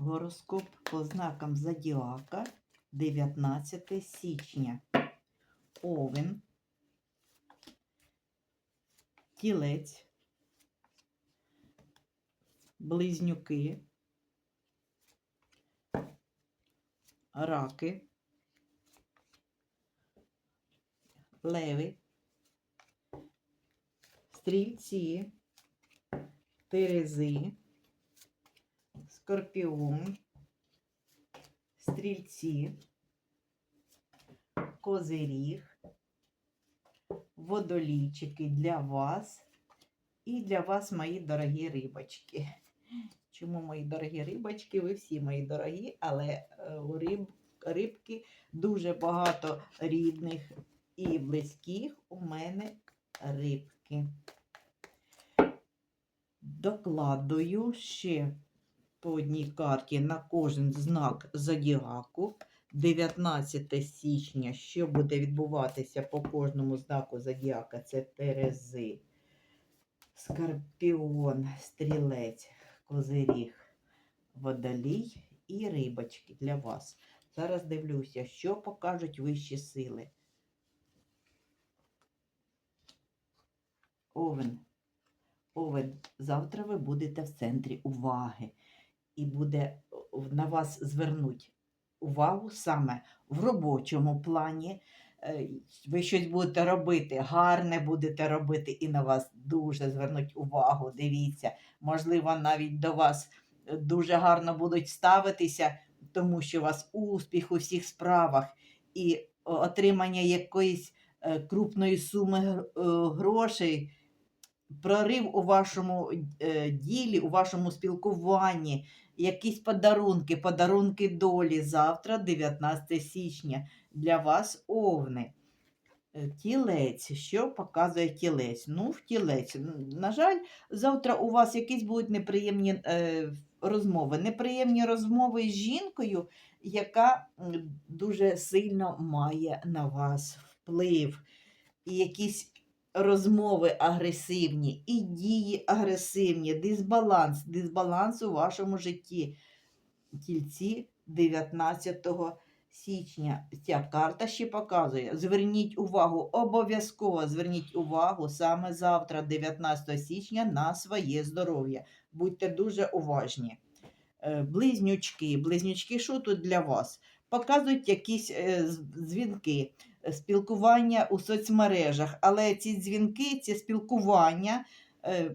Гороскоп по знакам Зодіака 19 січня. Овен, Тілець, Близнюки, Раки, Леви, Стрільці, Терези, Скорпіон, Стрільці, Козиріг, водолійчики для вас і для вас, мої дорогі рибочки. Чому мої дорогі рибочки? Ви всі мої дорогі, але е, у риб, рибки дуже багато рідних і близьких у мене рибки. Докладую ще по одній карті на кожен знак зодіаку. 19 січня, що буде відбуватися по кожному знаку зодіака, це Терези, Скорпіон, Стрілець, Козиріг, Водолій і рибочки для вас. Зараз дивлюся, що покажуть вищі сили. Овен. Овен, завтра ви будете в центрі уваги. І буде на вас звернуть увагу саме в робочому плані. Е, Ви щось будете робити, гарне будете робити, і на вас дуже звернуть увагу. Дивіться, можливо, навіть до вас е, дуже гарно будуть ставитися, тому що у вас успіх у всіх справах і отримання якоїсь е, крупної суми е, грошей, прорив у вашому е, ділі, у вашому спілкуванні, якісь подарунки, подарунки долі завтра, 19 січня, для вас овни. Е, Тілець, що показує тілець? Ну, в тілець. На жаль, завтра у вас якісь будуть неприємні е, розмови. Неприємні розмови з жінкою, яка дуже сильно має на вас вплив. І якісь розмови агресивні, і дії агресивні, дисбаланс, дисбаланс у вашому житті. Тільці 19 січня. Ця карта ще показує. Зверніть увагу, обов'язково зверніть увагу саме завтра, 19 січня, на своє здоров'я. Будьте дуже уважні. Е, Близнючки, близнючки, що тут для вас? Показують якісь е, дзвінки, спілкування у соцмережах, але ці дзвінки, ці спілкування е,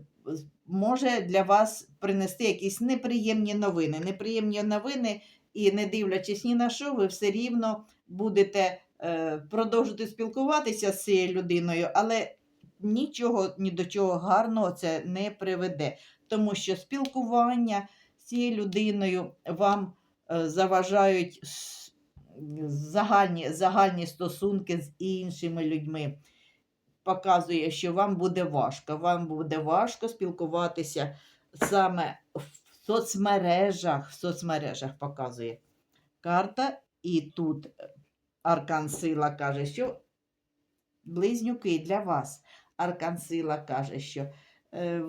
може для вас принести якісь неприємні новини. Неприємні новини, і не дивлячись ні на що, ви все рівно будете е, продовжувати спілкуватися з цією людиною, але нічого ні до чого гарного це не приведе, тому що спілкування з цією людиною вам е, заважають загальні, загальні стосунки з іншими людьми. Показує, що вам буде важко. Вам буде важко спілкуватися саме в соцмережах. В соцмережах показує карта, і тут Аркан Сила каже, що близнюки для вас. Аркан Сила каже, що е,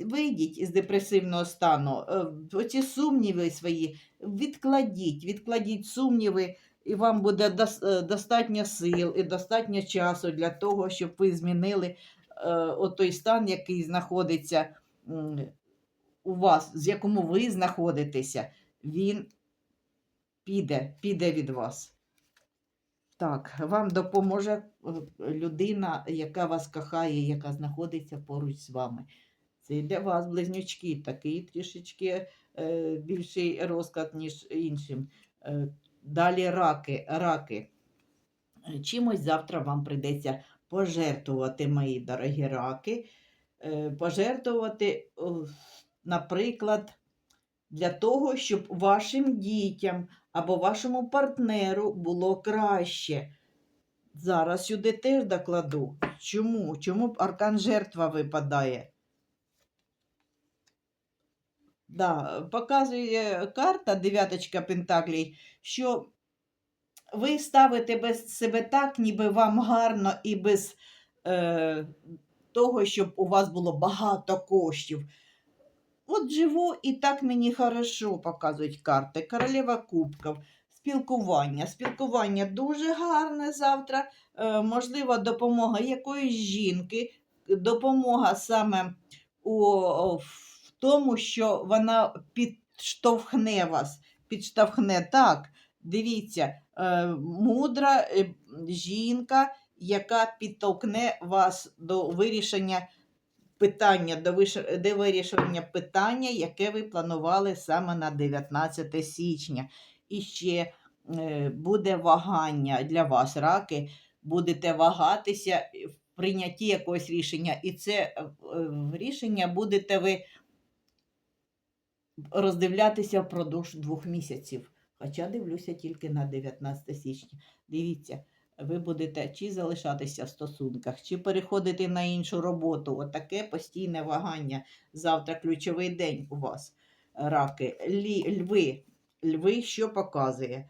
вийдіть із депресивного стану, е, оці сумніви свої відкладіть, відкладіть сумніви, і вам буде е, достатньо сил і достатньо часу для того, щоб ви змінили е, отой стан, який знаходиться у вас, з якому ви знаходитеся, він піде, піде від вас. Так, вам допоможе е, людина, яка вас кохає, яка знаходиться поруч з вами. Це для вас, близнючки, такий трішечки більший розклад, ніж іншим. Далі раки, раки. Е, Чимось завтра вам прийдеться пожертвувати, мої дорогі раки. Е, пожертвувати, наприклад, для того, щоб вашим дітям або вашому партнеру було краще. Зараз сюди теж докладу. Чому? Чому аркан жертва випадає? Да, показує карта дев'яточка Пентаклей, що ви ставите без себе так, ніби вам гарно і без е, того, щоб у вас було багато коштів. От живу і так мені хорошо показують карти. Королева кубків, спілкування. Спілкування дуже гарне завтра. Е, можливо, допомога якоїсь жінки, допомога саме у, в тому, що вона підштовхне вас, підштовхне так. Дивіться, е, мудра е, жінка, яка підтолкне вас до вирішення питання, до, вирішення питання, яке ви планували саме на 19 січня. І ще е, буде вагання для вас, раки, будете вагатися в прийнятті якогось рішення, і це рішення будете ви роздивлятися впродовж двох місяців. Хоча дивлюся тільки на 19 січня. Дивіться, ви будете чи залишатися в стосунках, чи переходити на іншу роботу. Отаке постійне вагання. Завтра ключовий день у вас. Раки. Лі, льви. Льви що показує?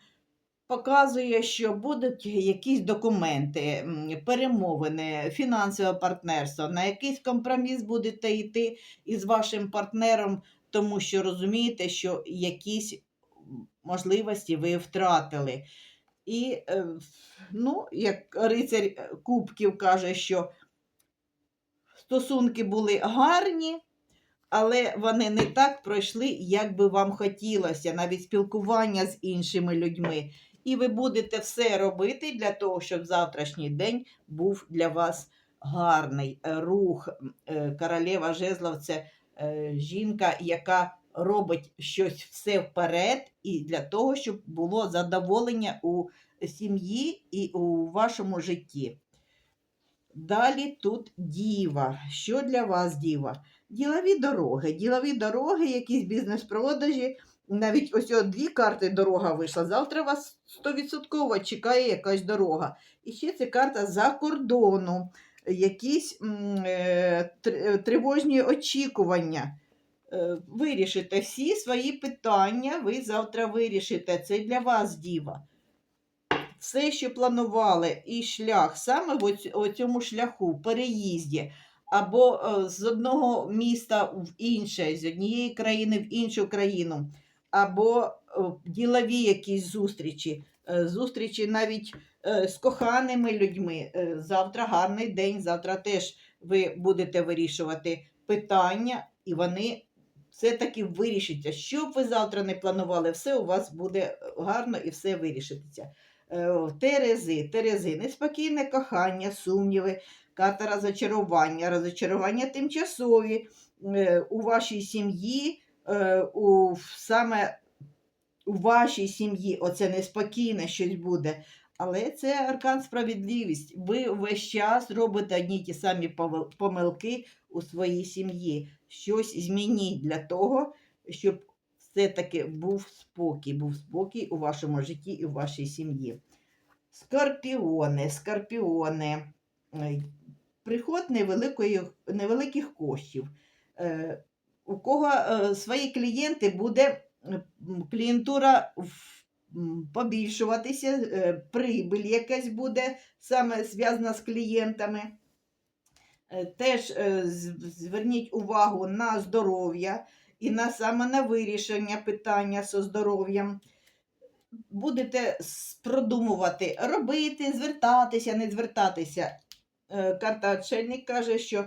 Показує, що будуть якісь документи, перемовини, фінансове партнерство, на якийсь компроміс будете йти із вашим партнером, тому що розумієте, що якісь можливості ви втратили. І, е, ну, як рицарь е, Кубків каже, що стосунки були гарні, але вони не так пройшли, як би вам хотілося, навіть спілкування з іншими людьми. І ви будете все робити для того, щоб завтрашній день був для вас гарний рух. е, Королева Жезлов це жінка, яка робить щось все вперед, і для того, щоб було задоволення у сім'ї і у вашому житті. Далі тут діва. Що для вас діва? Ділові дороги. Ділові дороги, якісь бізнес-продажі. Навіть ось дві карти дорога вийшла. Завтра вас 100% чекає якась дорога. І ще це карта за кордону, якісь е, е, тривожні очікування. Е, Вирішите всі свої питання, ви завтра вирішите. Це для вас діва. Все, що планували, і шлях саме в оцьому шляху, переїзді, або з одного міста в інше, з однієї країни в іншу країну, або ділові якісь зустрічі, зустрічі навіть е, з коханими людьми. Е, Завтра гарний день, завтра теж ви будете вирішувати питання, і вони все-таки вирішаться. Що б ви завтра не планували, все у вас буде е, гарно і все вирішиться. Е, Терези, Терези, неспокійне кохання, сумніви, карта розочарування, розочарування тимчасові е, у вашій сім'ї, е, у саме у вашій сім'ї оце неспокійне щось буде. Але це аркан справедливість. Ви весь час робите одні ті самі помилки у своїй сім'ї. Щось змініть для того, щоб все-таки був спокій, був спокій у вашому житті і у вашій сім'ї. Скорпіони, скорпіони. Е, Приход невеликої, невеликих коштів. Е, У кого е, свої клієнти буде клієнтура побільшуватися, е, прибиль якась буде саме зв'язана з клієнтами. Е, Теж е, зверніть увагу на здоров'я і на саме на вирішення питання зі здоров'ям. Будете продумувати, робити, звертатися, не звертатися. Карта Отшельник каже, що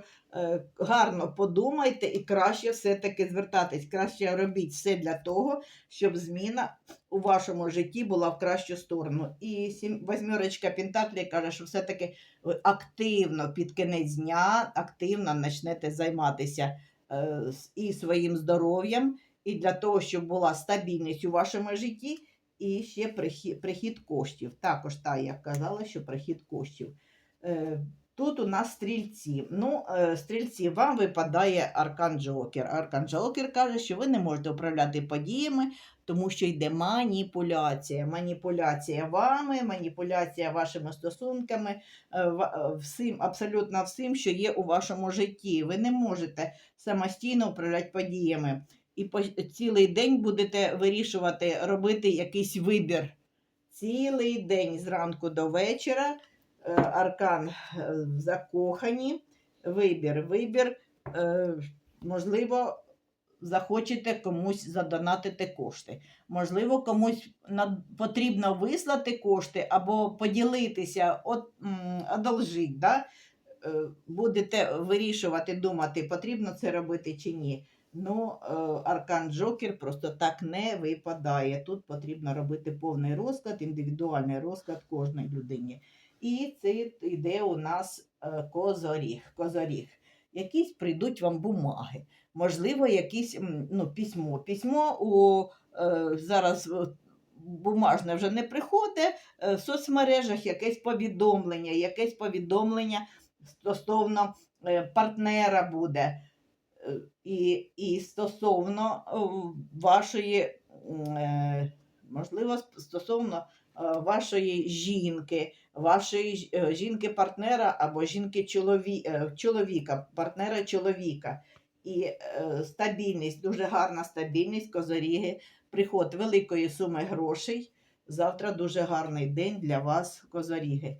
гарно подумайте і краще все-таки звертатись, краще робіть все для того, щоб зміна у вашому житті була в кращу сторону. І сім, восьмерочка Пентаклі каже, що все-таки ви активно під кінець дня, активно почнете займатися е, і своїм здоров'ям, і для того, щоб була стабільність у вашому житті, і ще прихід, коштів. Також та я казала, що прихід коштів. Тут у нас стрільці. Ну, е, стрільці, вам випадає аркан Джокер. Аркан Джокер каже, що ви не можете управляти подіями, тому що йде маніпуляція. Маніпуляція вами, маніпуляція вашими стосунками, е, е, всім, абсолютно всім, що є у вашому житті. Ви не можете самостійно управляти подіями. І цілий день будете вирішувати, робити якийсь вибір. Цілий день зранку до вечора. Е, Аркан е, закохані, вибір, вибір, е, можливо, захочете комусь задонатити кошти. Можливо, комусь потрібно вислати кошти або поділитися, от, одолжить, да? Е, будете вирішувати, думати, потрібно це робити чи ні. Ну, е, Аркан Джокер просто так не випадає. Тут потрібно робити повний розклад, індивідуальний розклад кожній людині. І це йде у нас е, козоріг. козоріг. Якісь прийдуть вам бумаги, можливо, якісь ну, письмо. Письмо у е, зараз бумажне вже не приходить, е, в соцмережах якесь повідомлення, якесь повідомлення стосовно партнера буде. І, і стосовно вашої, можливо, стосовно вашої жінки, вашої е, жінки-партнера або жінки чолові, е, партнера чоловіка. І е, стабільність, дуже гарна стабільність, козоріги, приход великої суми грошей. Завтра дуже гарний день для вас, козоріги.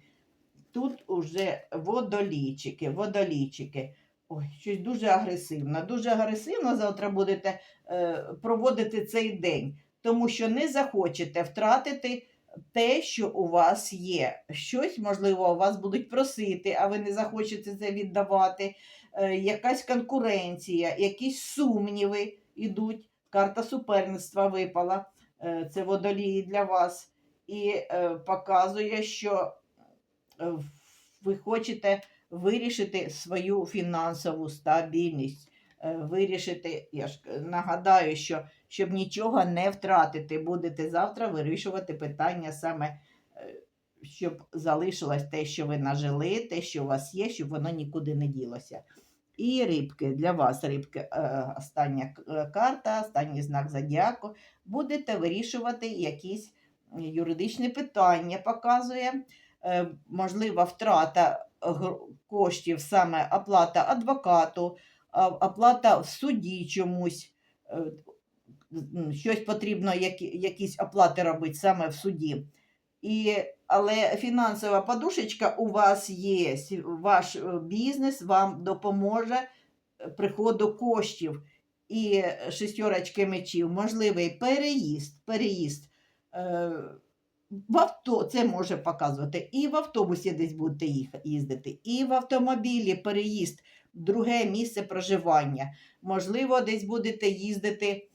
Тут уже водолійчики, водолійчики. Ой, щось дуже агресивно. Дуже агресивно завтра будете е, проводити цей день, тому що не захочете втратити те, що у вас є. Щось, можливо, вас будуть просити, а ви не захочете це віддавати. Е, якась конкуренція, якісь сумніви йдуть. Карта суперництва випала. Е, це водолії для вас. І е, показує, що ви хочете вирішити свою фінансову стабільність, вирішити, я ж нагадаю, що щоб нічого не втратити, будете завтра вирішувати питання саме, е, щоб залишилось те, що ви нажили, те, що у вас є, щоб воно нікуди не ділося. І рибки для вас, рибки, е, остання е, карта, останній знак зодіаку. Будете вирішувати якісь юридичні питання, показує можлива втрата коштів, саме оплата адвокату, оплата в суді чомусь. Щось потрібно, які, якісь оплати робити саме в суді. І, але фінансова подушечка у вас є. Ваш е, бізнес вам допоможе е, приходу коштів. І шестерочки мечів, можливий переїзд, переїзд. Е, в авто це може показувати. І в автобусі десь будете їздити, і в автомобілі переїзд, друге місце проживання. Можливо, десь будете їздити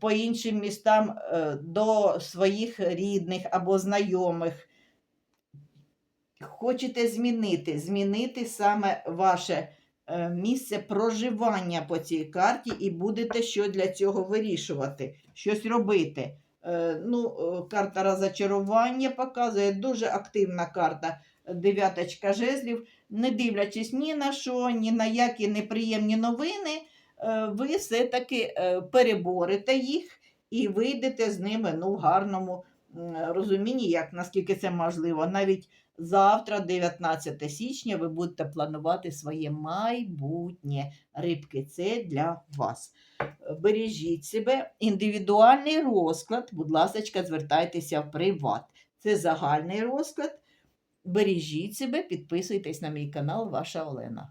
по іншим містам е, до своїх рідних або знайомих. Хочете змінити, змінити саме ваше е, місце проживання по цій карті, і будете що для цього вирішувати, щось робити. Е, ну, е, карта розочарування показує дуже активна карта. Дев'яточка жезлів. Не дивлячись ні на що, ні на які неприємні новини, е, ви все-таки е, переборете їх і вийдете з ними ну, в гарному розумінні, як наскільки це можливо. Навіть завтра, 19 січня, ви будете планувати своє майбутнє рибки. Це для вас бережіть себе. Індивідуальний розклад, будь ласка, звертайтеся в приват. Це загальний розклад. Бережіть себе, підписуйтесь на мій канал, ваша Олена.